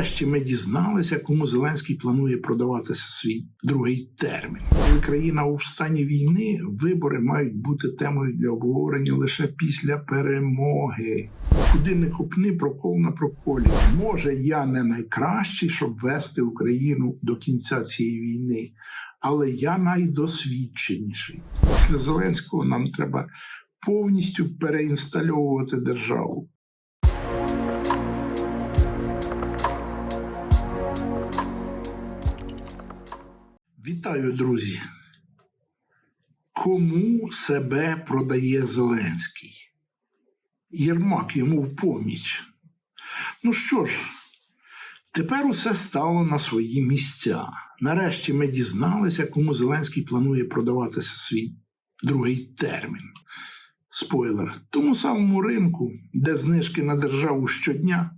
Нарешті ми дізналися, кому Зеленський планує продавати свій другий термін. Коли країна у стані війни, вибори мають бути темою для обговорення лише після перемоги. Куди не купни прокол на проколі. Може, я не найкращий, щоб вести Україну до кінця цієї війни, але я найдосвідченіший. Після Зеленського нам треба повністю переінстальовувати державу. Вітаю, друзі. Кому себе продає Зеленський? Єрмак йому в поміч. Ну що ж, тепер усе стало на свої місця. Нарешті ми дізналися, кому Зеленський планує продавати свій другий термін. Спойлер, тому самому ринку, де знижки на державу щодня,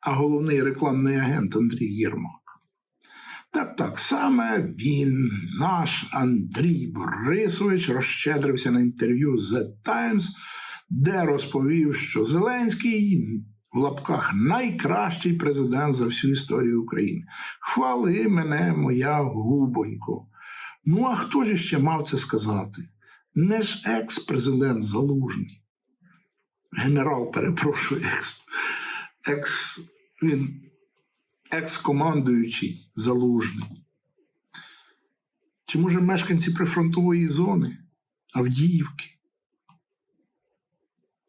а головний рекламний агент Андрій Єрмак. Так, так саме він, наш Андрій Борисович, розщедрився на інтерв'ю The Times, де розповів, що Зеленський в лапках найкращий президент за всю історію України. Хвали мене, моя губонько. Ну а хто ж ще мав це сказати? Не ж екс-президент Залужний. Генерал, перепрошую, екс, екс він екс-командуючий залужний. Чи може мешканці прифронтової зони Авдіївки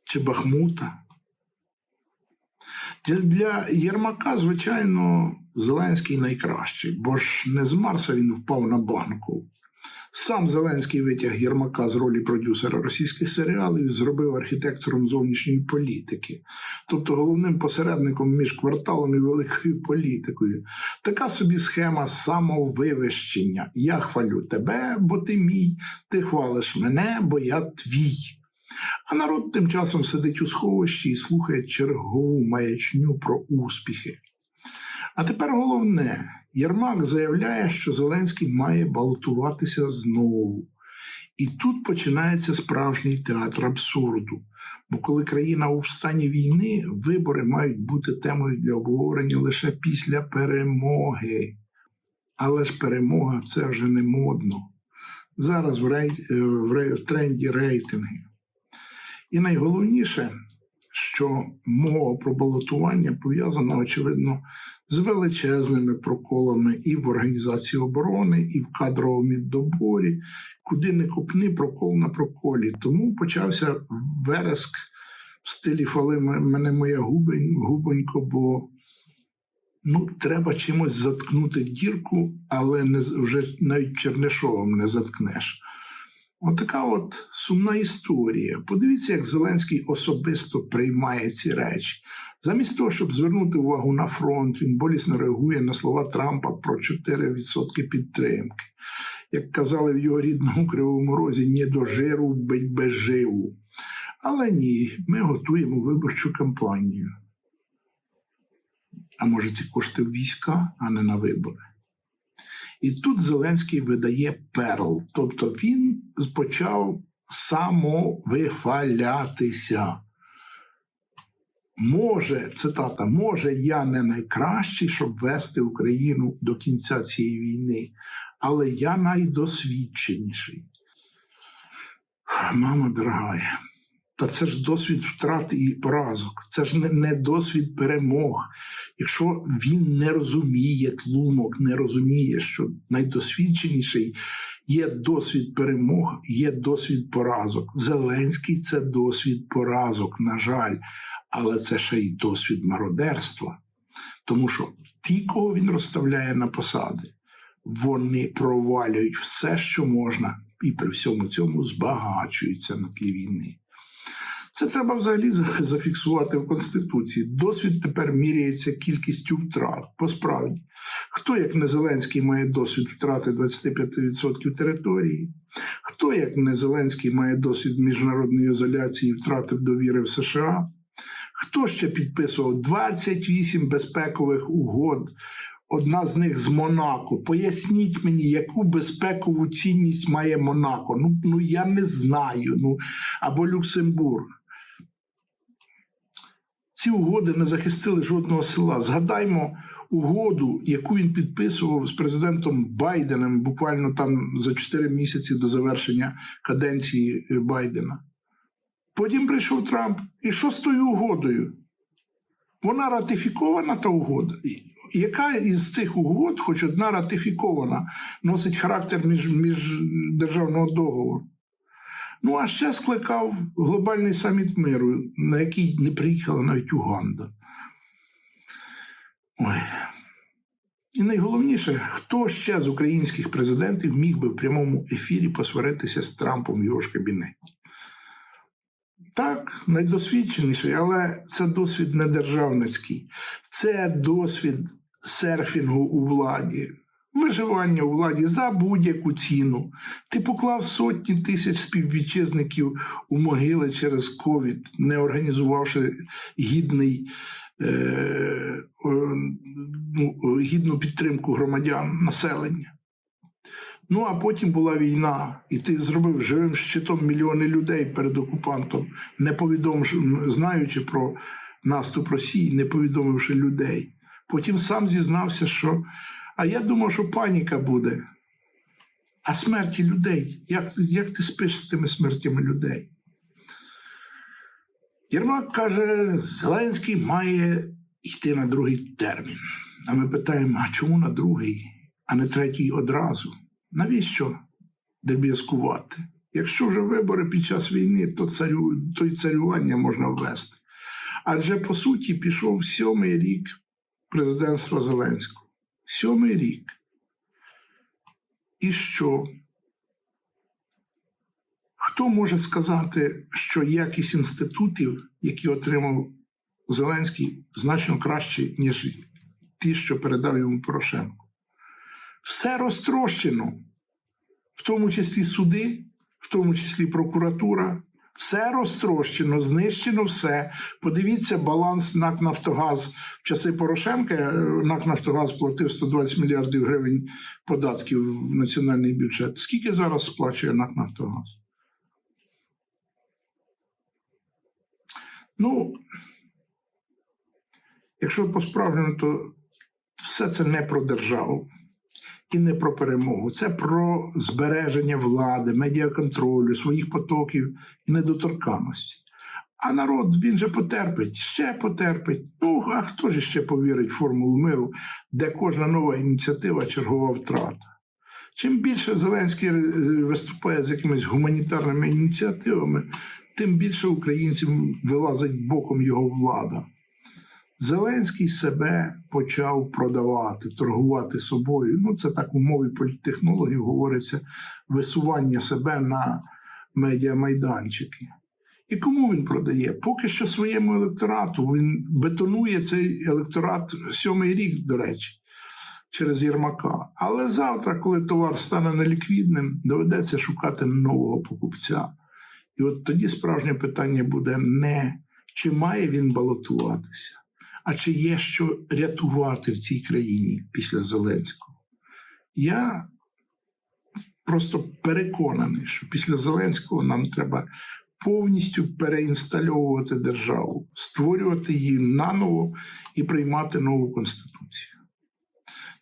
чи Бахмута? Для, Єрмака, звичайно, Зеленський найкращий, бо ж не з Марса він впав на банку. Сам Зеленський витяг Єрмака з ролі продюсера російських серіалів і зробив архітектором зовнішньої політики, тобто головним посередником між кварталом і великою політикою. Така собі схема самовивищення. Я хвалю тебе, бо ти мій, ти хвалиш мене, бо я твій. А народ тим часом сидить у сховищі і слухає чергову маячню про успіхи. А тепер головне, Єрмак заявляє, що Зеленський має балотуватися знову. І тут починається справжній театр абсурду. Бо коли країна у стані війни, вибори мають бути темою для обговорення лише після перемоги. Але ж перемога це вже не модно. Зараз в, рей... рей... в тренді рейтинги. І найголовніше, що мова про балотування пов'язана, очевидно, з величезними проколами і в організації оборони, і в кадровому доборі, куди не купни прокол на проколі. Тому почався вереск в стилі фали мене моя губонько, бо ну, треба чимось заткнути дірку, але не вже навіть Чернишовим не заткнеш. Отака от сумна історія. Подивіться, як Зеленський особисто приймає ці речі. Замість того, щоб звернути увагу на фронт, він болісно реагує на слова Трампа про 4% підтримки. Як казали в його рідному кривому розі, не до жиру бить без живу. Але ні, ми готуємо виборчу кампанію. А може, це кошти війська, а не на вибори. І тут Зеленський видає перл, тобто він почав самовихвалятися. Може, цитата, може, я не найкращий, щоб вести Україну до кінця цієї війни, але я найдосвідченіший. Мама дорогая, та це ж досвід втрат і поразок, це ж не, досвід перемог. Якщо він не розуміє тлумок, не розуміє, що найдосвідченіший є досвід перемог, є досвід поразок. Зеленський це досвід поразок, на жаль, але це ще й досвід мародерства. Тому що ті, кого він розставляє на посади, вони провалюють все, що можна, і при всьому цьому збагачуються на тлі війни. Це треба взагалі зафіксувати в Конституції. Досвід тепер міряється кількістю втрат. Посправді, хто, як не Зеленський, має досвід втрати 25% території, хто, як не Зеленський, має досвід міжнародної ізоляції і втратив довіри в США, хто ще підписував 28 безпекових угод. Одна з них з Монако. Поясніть мені, яку безпекову цінність має Монако. Ну ну я не знаю. Ну або Люксембург. Ці угоди не захистили жодного села. Згадаймо угоду, яку він підписував з президентом Байденом буквально там за 4 місяці до завершення каденції е, Байдена. Потім прийшов Трамп. І що з тою угодою? Вона ратифікована та угода. Яка із цих угод, хоч одна ратифікована, носить характер між, міждержавного договору? Ну, а ще скликав глобальний саміт миру, на який не приїхала навіть Уганда. Ой. І найголовніше, хто ще з українських президентів міг би в прямому ефірі посваритися з Трампом в його ж кабінеті? Так, найдосвідченіший, але це досвід не державницький. Це досвід серфінгу у владі, виживання у владі за будь-яку ціну. Ти поклав сотні тисяч співвітчизників у могили через ковід, не організувавши гідний, е, ну, гідну підтримку громадян населення. Ну, а потім була війна, і ти зробив живим щитом мільйони людей перед окупантом, не повідомивши, знаючи про наступ Росії, не повідомивши людей. Потім сам зізнався, що а я думав, що паніка буде. А смерті людей, як, як ти спиш з тими смертями людей? Єрмак каже, Зеленський має йти на другий термін. А ми питаємо, а чому на другий, а не третій одразу? Навіщо дебіскувати? Якщо вже вибори під час війни, то царю, то й царювання можна ввести. Адже по суті пішов сьомий рік президентства Зеленського. Сьомий рік. І що? Хто може сказати, що якість інститутів, які отримав Зеленський, значно кращі, ніж ті, що передав йому Порошенко? Все розтрощено, в тому числі суди, в тому числі прокуратура. Все розтрощено, знищено все. Подивіться баланс НАК Нафтогаз в часи Порошенка. е, НАК Нафтогаз платив 120 мільярдів гривень податків в національний бюджет. Скільки зараз сплачує НАК Нафтогаз? Ну, якщо по-справжньому, то все це не про державу і не про перемогу. Це про збереження влади, медіаконтролю, своїх потоків і недоторканності. А народ він же потерпить, ще потерпить. Ну, а хто ж ще повірить в формулу миру, де кожна нова ініціатива чергова втрата? Чим більше Зеленський е, виступає з якимись гуманітарними ініціативами, тим більше українців вилазить боком його влада. Зеленський себе почав продавати, торгувати собою. Ну, це так у мові політтехнологів говориться висування себе на медіамайданчики. І кому він продає? Поки що своєму електорату. Він бетонує цей електорат сьомий рік, до речі, через Єрмака. Але завтра, коли товар стане неліквідним, доведеться шукати нового покупця. І от тоді справжнє питання буде не чи має він балотуватися, а чи є що рятувати в цій країні після Зеленського. Я просто переконаний, що після Зеленського нам треба повністю переінстальовувати державу, створювати її наново і приймати нову конституцію.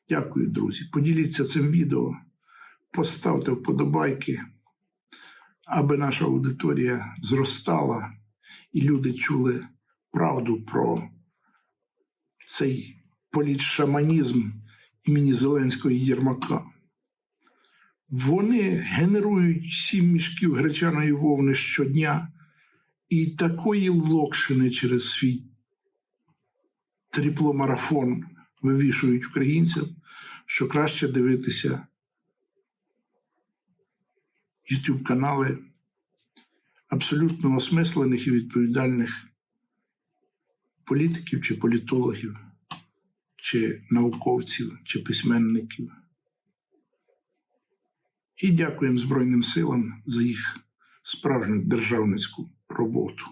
Дякую, друзі. Поділіться цим відео, поставте вподобайки, аби наша аудиторія зростала і люди чули правду про цей політшаманізм імені Зеленського і Єрмака. Вони генерують сім мішків гречаної вовни щодня і такої локшини через свій тріпломарафон вивішують українцям, що краще дивитися YouTube канали абсолютно осмислених і відповідальних політиків чи політологів, чи науковців, чи письменників. І дякуємо Збройним силам за їх справжню державницьку роботу.